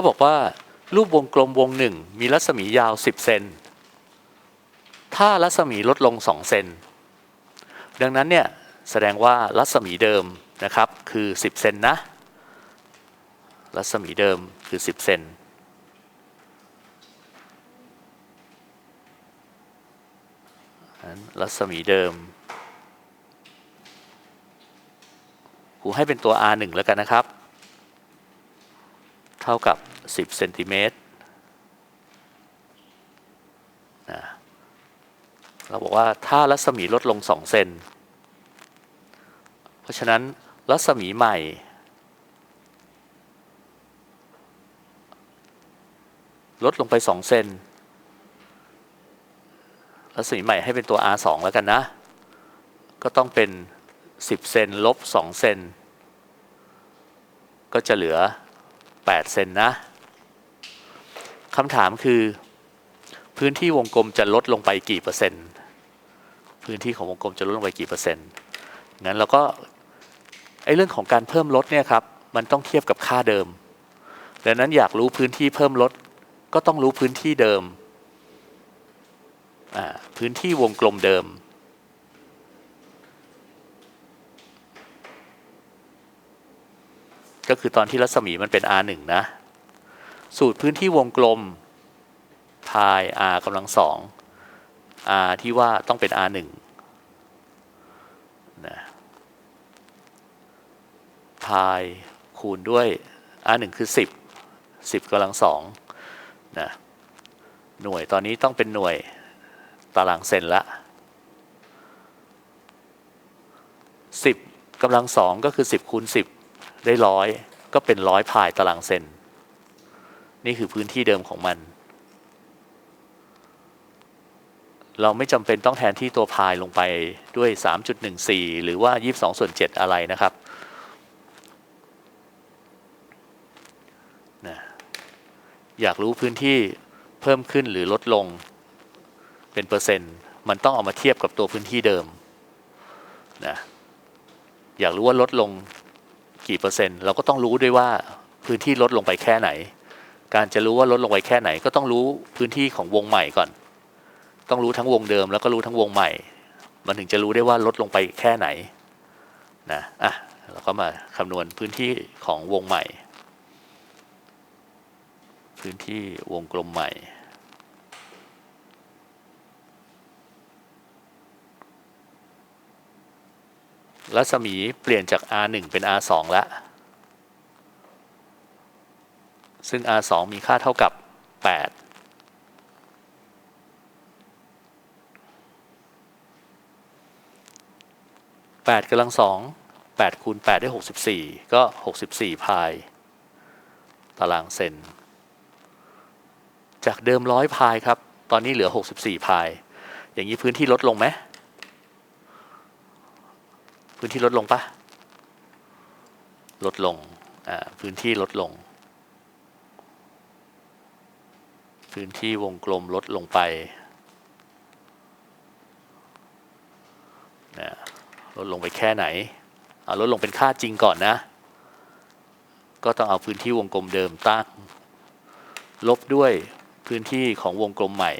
เขาบอกว่า รูปวงกลมวงหนึ่งมีรัศมียาว 10 เซนถ้ารัศมีลดลง 2 เซนดังนั้นเนี่ยแสดงว่ารัศมีเดิมนะครับคือ 10 เซนนะ รัศมีเดิมคือ 10 เซนนั้นรัศมีเดิมครูให้เป็นตัว r 1 แล้วกันนะครับ เท่ากับ 10เซนติเมตรนะเราบอกว่าถ้ารัศมีลดลง 2 เซน เพราะฉะนั้นรัศมีใหม่ ลดลงไป 2 เซน รัศมีใหม่ให้เป็นตัว r 2 แล้วกันนะ ก็ต้องเป็น 10 เซนลบ 2 เซน ก็จะเหลือ 8 เซนนะคำถามคือ พื้นที่วงกลมจะลดลงไปกี่เปอร์เซ็นต์ พื้นที่ของวงกลมจะลดลงไปกี่เปอร์เซ็นต์งั้นเราก็ไอ้เรื่องของการเพิ่มลดเนี่ยครับมันต้องเทียบกับค่าเดิมดังนั้นอยากรู้พื้นที่เพิ่มลดก็ต้องรู้พื้นที่เดิม พื้นที่วงกลมเดิม ก็คือตอนที่รัศมีมันเป็น r 1นะ สูตรพื้นที่วงกลมพาย r กำลังสอง r ที่ว่าต้องเป็น r 1นะพายคูณด้วย r 1คือ 10 10กำลังสองนะหน่วยตอนนี้ต้องเป็นหน่วยตารางเซนละ 10กำลังสองก็คือ 10คูณ10 ได้ร้อยก็เป็นร้อยพายตารางเซน นี่คือพื้นที่เดิมของมัน เราไม่จำเป็นต้องแทนที่ตัวพายลงไปด้วย 3.14 หรือว่า 22 ส่วน 7 อะไรนะครับนะอยากรู้พื้นที่เพิ่มขึ้นหรือลดลงเป็นเปอร์เซ็นต์ มันต้องเอามาเทียบกับตัวพื้นที่เดิมนะอยากรู้ว่าลดลง กี่เปอร์เซ็นต์ เราก็ต้องรู้ด้วยว่าพื้นที่ลดลงไปแค่ไหน การจะรู้ว่าลดลงไปแค่ไหน ก็ต้องรู้พื้นที่ของวงใหม่ก่อน ต้องรู้ทั้งวงเดิม แล้วก็รู้ทั้งวงใหม่ มันถึงจะรู้ได้ว่าลดลงไปแค่ไหนนะอะเราก็มาคำนวณพื้นที่ของวงใหม่ พื้นที่วงกลมใหม่ รัศมีเปลี่ยนจาก R1 เป็น R2 แล้ว ซึ่ง R2 มีค่าเท่ากับ 8 8กำลังสอง8คูณ8ได้ 64 ก็ 64 พาย ตารางเซน จากเดิมร้อยพายครับ ตอนนี้เหลือ 64 พาย อย่างนี้พื้นที่ลดลงไหม พื้นที่ลดลงปะลดลงอ่าพื้นที่ลดลง พื้นที่วงกลมลดลงไปนะลดลงไปแค่ไหนเอาลดลงเป็นค่าจริงก่อนนะ ก็ต้องเอาพื้นที่วงกลมเดิมตั้ง ลบด้วยพื้นที่ของวงกลมใหม่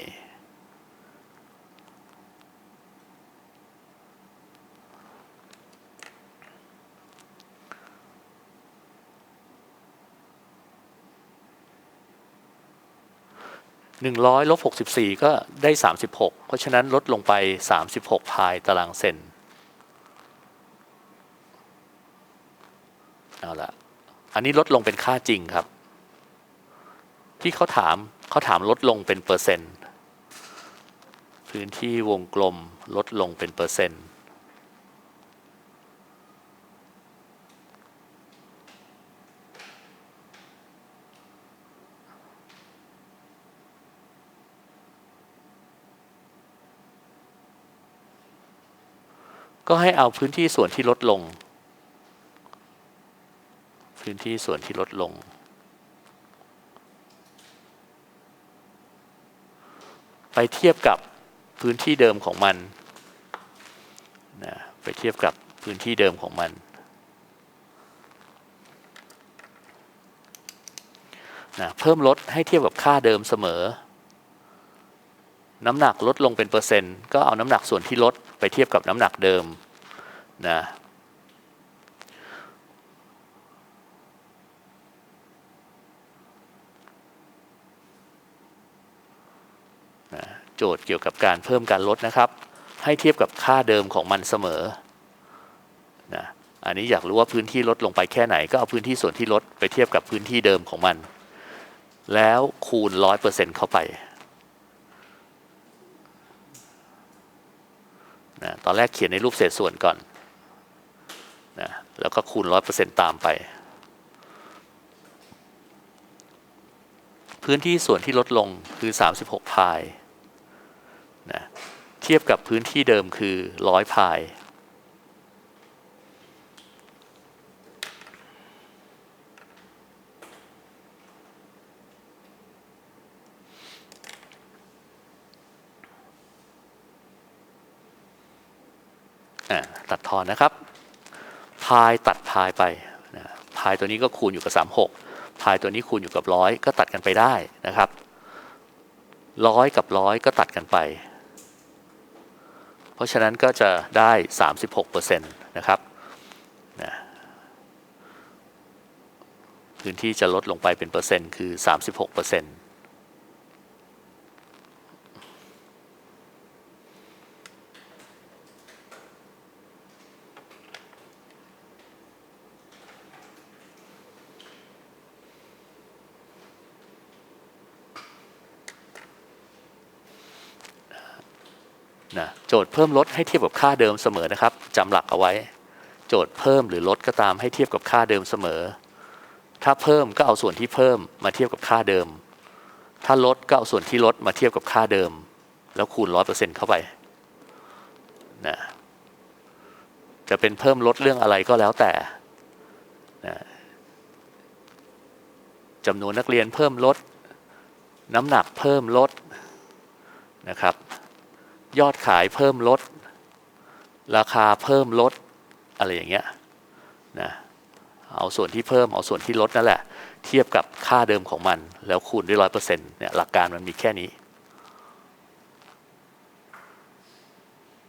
หนึ่งร้อยลบหกสิบสี่ก็ได้สามสิบหกเพราะฉะนั้นลดลงไปสามสิบหกพายตารางเซนเอาละอันนี้ลดลงเป็นค่าจริงครับ ที่เขาถามเขาถามลดลงเป็นเปอร์เซ็นต์ พื้นที่วงกลมลดลงเป็นเปอร์เซ็นต์ ก็ให้เอาพื้นที่ส่วนที่ลดลง พื้นที่ส่วนที่ลดลง ไปเทียบกับพื้นที่เดิมของมันนะไปเทียบกับพื้นที่เดิมของมันนะเพิ่มลดให้เทียบกับค่าเดิมเสมอ น้ำหนักลดลงเป็นเปอร์เซ็นต์ก็เอาน้ำหนักส่วนที่ลดไปเทียบกับน้ำหนักเดิมนะนะโจทย์เกี่ยวกับการเพิ่มการลดนะครับ ให้เทียบกับค่าเดิมของมันเสมอนะอันนี้อยากรู้ว่าพื้นที่ลดลงไปแค่ไหน ก็เอาพื้นที่ส่วนที่ลดไปเทียบกับพื้นที่เดิมของมัน แล้วคูณ 100%เข้าไป นะตอนแรกเขียนในรูปเศษส่วนก่อนนะแล้วก็คูณ 100%ตามไป พื้นที่ส่วนที่ลดลงคือ 36 พายนะเทียบกับพื้นที่เดิมคือ 100 พาย อ่า ตัดทอนนะครับ พายตัดพายไปนะพายตัวนี้ก็คูณอยู่กับ 36 พายตัวนี้คูณอยู่กับร้อยก็ตัดกันไปได้นะครับร้อยกับร้อยก็ตัดกันไป เพราะฉะนั้นก็จะได้ 36%นะครับนะพื้นที่จะลดลงไปเป็นเปอร์เซ็นต์คือ 36% นะโจทย์เพิ่มลดให้เทียบกับค่าเดิมเสมอนะครับจำหลักเอาไว้ โจทย์เพิ่มหรือลดก็ตามให้เทียบกับค่าเดิมเสมอ ถ้าเพิ่มก็เอาส่วนที่เพิ่มมาเทียบกับค่าเดิม ถ้าลดก็เอาส่วนที่ลดมาเทียบกับค่าเดิม แล้วคูณร้อยเปอร์เซ็นต์เข้าไปนะจะเป็นเพิ่มลดเรื่องอะไรก็แล้วแต่นะจำนวนนักเรียนเพิ่มลด น้ำหนักเพิ่มลดนะครับ ยอดขายเพิ่มลด ราคาเพิ่มลดอะไรอย่างเงี้ยนะเอาส่วนที่เพิ่มเอาส่วนที่ลดนั่นแหละ เทียบกับค่าเดิมของมัน แล้วคูณด้วยร้อยเปอร์เซ็นต์เนี่ยหลักการมันมีแค่นี้